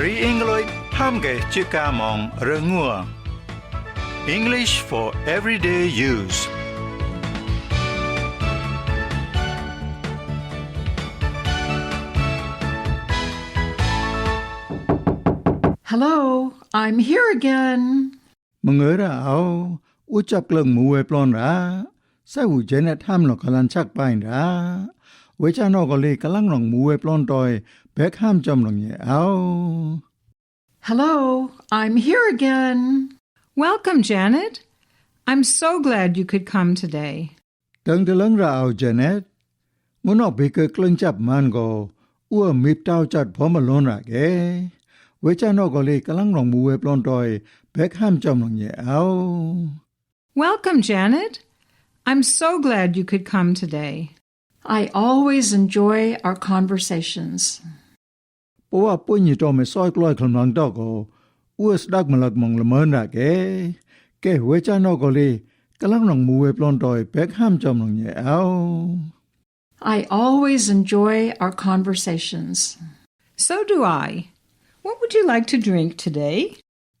Pari English hamge chika mong rengua. English for everyday use. Hello, I'm here again. Mengera au ucap leng muwe plon ra. Sai wu jene tham lo kalan chak pain ra. Wecha no ko le kalang long muwe plon toy bek ham chom long ye au. Hello, I'm here again. Welcome, Janet. I'm so glad you could come today. Teng de leng ra au Janet. Mun ok be ke kleng chap man go. Ua mip tau chat pho ma lon ra ge. Wecha no ko le kalang long muwe plon toy bek ham chom long ye au. Welcome, Janet. I'm so glad you could come today. I always enjoy our conversations. เพราะว่าปุ้ยนี่ตอไม่ซอยกลอยคลำลังตอก็อ้วสดักมาลักมองละ เวชานอกเลยกำลังหลงมูเวปลอนตอยแบกห้ามจำหลงเยเอา Hello I'm here again Welcome Janet I'm so glad you could come today ตั้งแต่ลังราเอา Janet งนอกไปเกิดกลึงจับมันก็อ้วมีเตาาจัดพอมาลนระแกเวชานอกเลยกำลังหลงมูเวปลอนตอยแบกห้ามจำหลงเยเอา Welcome Janet I'm so glad you could come today I always enjoy our conversations. Punyi to me dog dag malag mong. Ke cha no go. Kalang nong muwe plon pek ham chom nong ye ao. I always enjoy our conversations. So do I. What would you like to drink today?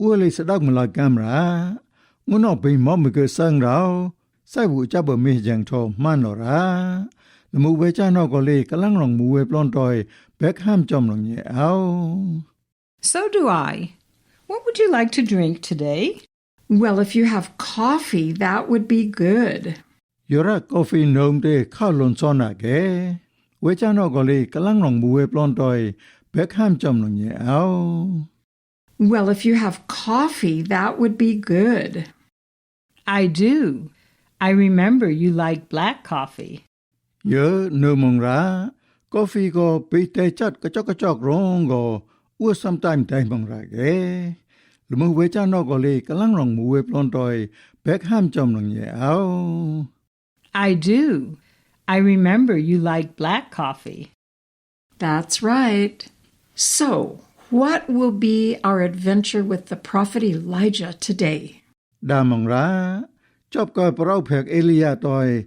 Uli sadak malag kamra. Ngono pe mom ke sang rao. Sai bu cha bo mi jang man ra. နမူဝဲချနောကလေးကလန် long So do I. What would you like to drink today? Well, if you have coffee, that would be good. Your coffee nom de kha lon son na ge. ဝဲချနောကလေးကလန် long မူဝဲ plon toy Well, if you have coffee, that would be good. I do. I remember you like black coffee. Ye nơ mong coffee go pi te chat ka chok ka chok rong go, u sometime te mong ra ge. Lu mong we cha no go le ka lang rong mu we plon toy, bek ham chom rong ye. I do. I remember you like black coffee. That's right. So, what will be our adventure with the prophet Elijah today? Da mong ra, chop ko parau phek Elia toy,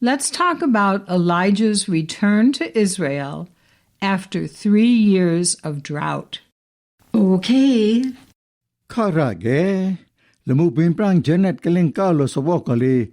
Let's talk about Elijah's return to Israel after three years of drought. Okay. Karage, lemu bin prang jenet keling kalo sobo kali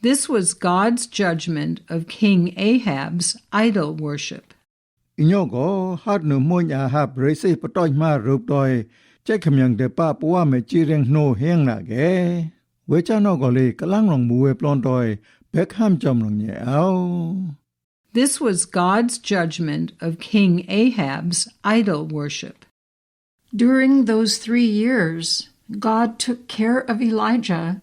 This was God's judgment of King Ahab's idol worship. This was God's judgment of King Ahab's idol worship. During those three years, God took care of Elijah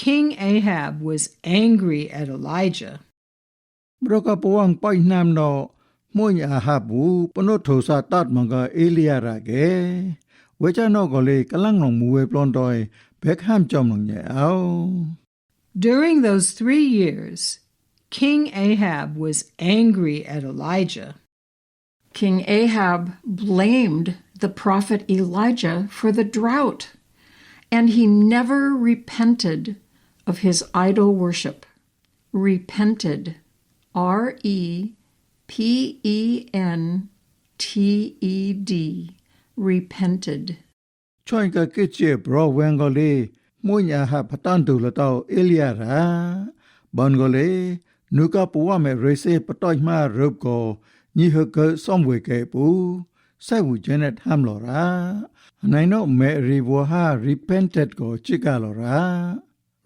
King Ahab was angry at Elijah. No tat manga Elia. Wecha no kalang muwe bekham chom. During those three years, King Ahab was angry at Elijah. King Ahab blamed the prophet Elijah for the drought, and he never repented of his idol worship, repented, R E P E N T E D, repented. Choinga kitche bro wengole, munya ha patandu latao iliara, bangole, nuka puwa me rese patoi ma rubko, nhi hơ cơ xong về kệ bú, sai vụ janet ham lora. Này mẹ rivoha repented ko chika lora.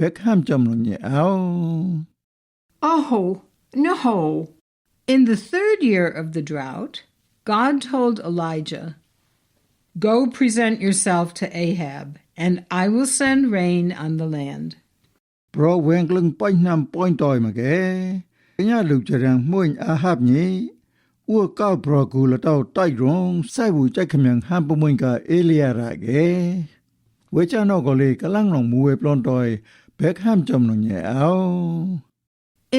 백함점롱이 아오. Oh, no. In the third year of the drought, God told Elijah, Go present yourself to Ahab, and I will send rain on the land. bro quen lưng nam bánh tòi mà kê. Cái nhà lục chờ rằng mùi Ahab nhỉ. Ua cao pro cù là tàu tay rong, sai bùi chạy khẩm ham bù mùi cả Elia ra kê. Với cha nó gọi lì cả lăng lòng mùi plon tòi, In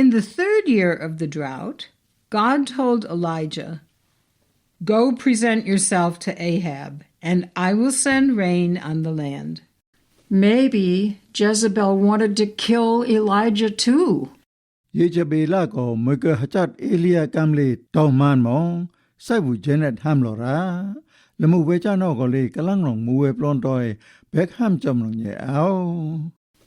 the third year of the drought, God told Elijah, Go present yourself to Ahab, and I will send rain on the land. Maybe Jezebel wanted to kill Elijah too. Jezebel có mấy hajat chát Elia kamli lì tàu man mong sai vụ Janet ham lò ra. Là mù về cha nó có lì cái lăng lòng mù về plon đòi bẹc ham lòng áo.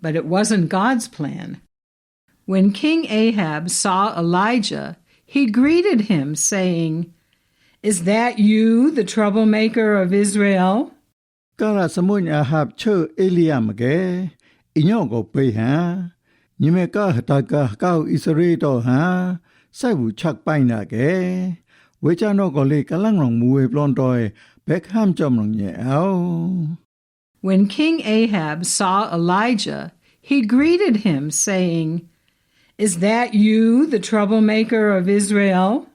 but it wasn't God's plan. When King Ahab saw Elijah, he greeted him, saying, Is that you, the troublemaker of Israel? ကာရစမွန်အဟပ်ချေအေလီယမ်ကေအညောကိုပေဟံညီမေကဟတကကောက်ဣစရေတော့ဟံစိုက်ဘူးချက်ပိုင်နာကေဝေချာနောကိုလေကလန်းလုံးမူဝေပလွန်တော့ဘက်ဟမ်ကြမလုံးရဲ့အော when King Ahab saw Elijah, he greeted him, saying, Is that you, the troublemaker of Israel?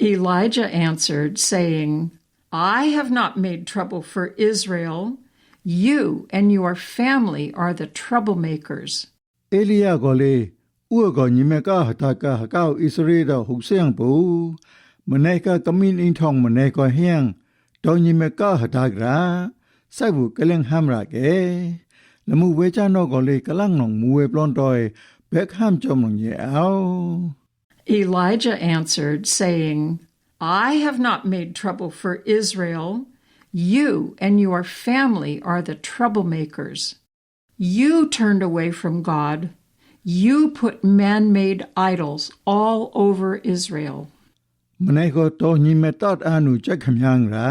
Elijah answered, saying, I have not made trouble for Israel. You and your family are the troublemakers. Elia gole ua nimeka hataka ka hata ka hakao Israel da huk seang bu. Mene ka kamin in thong hiang. Do nyime ka. ကမင်းအင်းထောင်းမနေကဟင်းတော့ညီမေကဟတကရာစိုက်ဘူးကလင်ဟမ်ရာကေလမှုဝေချာနောကိုလေကလန်းလုံးမူဝေပလွန်တော့ဘက်ဟမ်ကြမလုံးရဲ့အော Elijah answered, saying, I have not made trouble for Israel. You and your family are the troublemakers. You turned away from God. You put man made idols all over Israel. မနေကတော့ညီမတတ်အနုချက်ခမယံရာ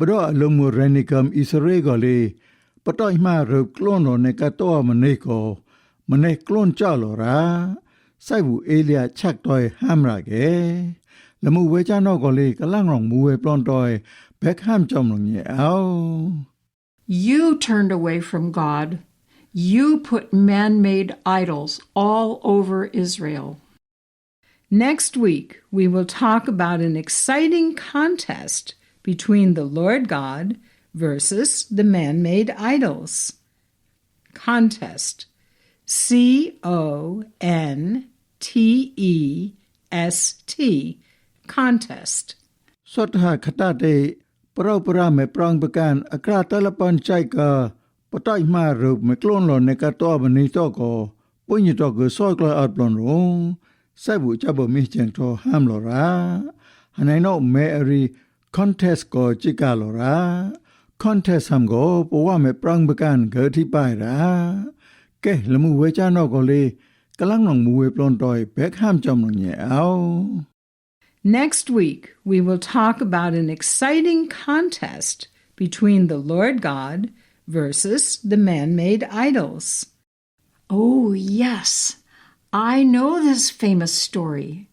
បដអលមរនិកំអ៊ីសរ៉េកូលេបតៃម៉ារើក្លូនរនេកតោមនេកោមនេក្លូនចលរាសៃវូអេលីយ៉ាឆាក់តយហាំរាកេលមវេចាណូកូលេកលាំងរងមួយប្លន់តយបេកហាំចំរញេអោ You turned away from God. You put man made idols all over Israel. Next week, we will talk about an exciting contest between the Lord God versus the man made idols. Contest. C O N T E S T. Contest. Sotha khatate paraupara me prang bakan akra talapan chai ka patai ma rup me klon lo ne ka to bani to ko punyi to ko so klo no contest ko chika lo ra contest me prang bakan ge thi pai ra ke we cha no ko le kalang nong mu we plon toy chom ao Next week, we will talk about an exciting contest between the Lord God versus the man made idols. Oh, yes, I know this famous story.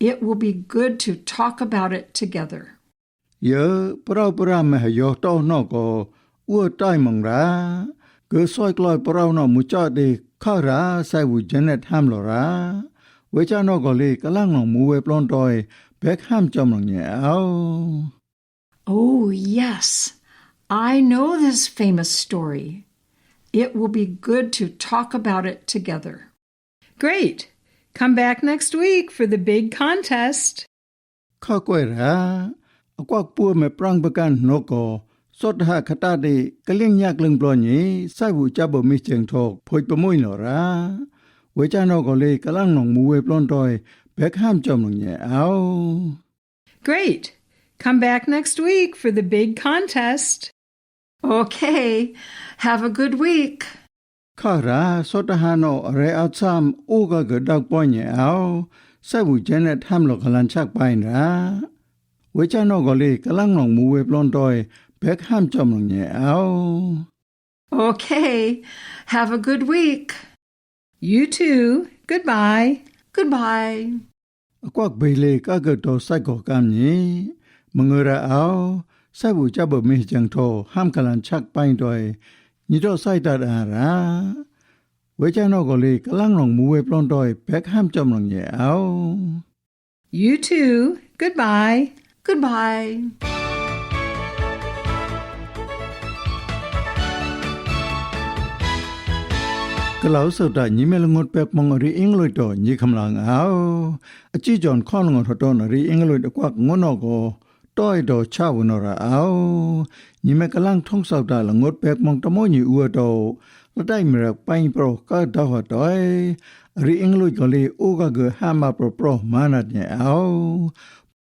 It will be good to talk about it together. เยอะปราวปรามมหยอต้อนอกก็อ้วใต้มังราเกิดซอยกลอยปราวนอมุจอดีข้าราใส่บุเจเนตห้ามลอราเวจานอกก็เลยกำลังลองมูเวปลอนตอยแบกห้ามจอมลงเนี่ยเอา Oh, yes. I know this famous story. It will be good to talk about it together. Great! Come back next week for the big contest. ข้ากวยรา อากวักปัวแม่ปรางประกันนกก็สดหาคตาดีกะเลี้ยงยากลึงปลอนี้ใส่บุจับบ่มีเจียงทอกพอยประมุยหนอราเวจานอกก็เลยกำลังลองมูเวปลอนตอยแบกห้ามจอมลงเนี่ยเอา Great! Come back next week for the big contest. Okay. Have a good week. ข้าราสดหาโนอะไรเอาซ้ำอู้ก็เกิดดักป้อยเนี่ยเอาใส่บุเจเนทำหลอกกลันชักไปนะ เวจานอกก็เลยกำลังลองมูเวปลอนตอยแบกห้ามจอมลงเนี่ยเอา Okay. Have a good week. You too. Goodbye. Goodbye. กวักเบเลก็เกิดตัวไส้ก่อกามนี้มึงเอระเอาไส้บุจับมีจังโทห้ามกลันชักไปดอยนี่ตัวไส้ตัดอาราเวจานอกก็เลยกำลังลองมูเวปลอนดอยแบกห้ามจอมลงเนี่ยเอา You too. Goodbye. Goodbye. กล่าวสุดท้ายนี้เมลงดแปกมองอรีอิงลอยต่อนี้คำลังเอาอจีจอนข้อนงดตอนอรีอิงลอยตะกวักง